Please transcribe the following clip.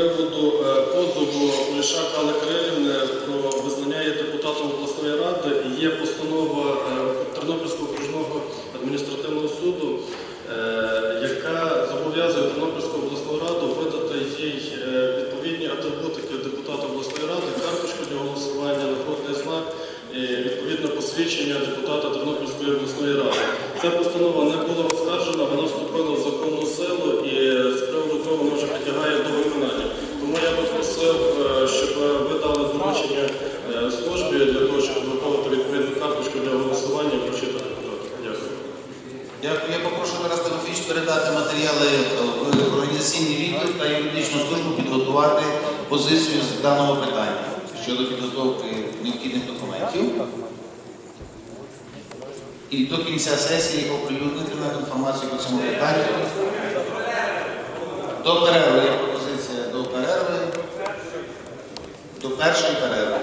приводу е, позову Олішак Алли про визнання її депутатом обласної ради є постанова е, Тернопільського окружного адміністративного суду, е, яка зобов'язує Тернопільську обласну раду видати їй відповідні атрибутики депутата обласної ради, карточку для голосування, нагородний знак і відповідне посвідчення депутата Тернопільської обласної ради. Ця постанова не була оскаржена, вона вступила в просив, е, щоб ви дали доручення е, службі для того, щоб виконувати відповідну карточку для голосування і прочитати депутатів. Дякую. Дякую. Я попрошу зараз Тимофійович передати матеріали е, в організаційний відділ та юридичну службу підготувати позицію з даного питання щодо підготовки необхідних документів. І до кінця сесії оприлюднити на інформацію по цьому питанню. До перерви. до першої перерви.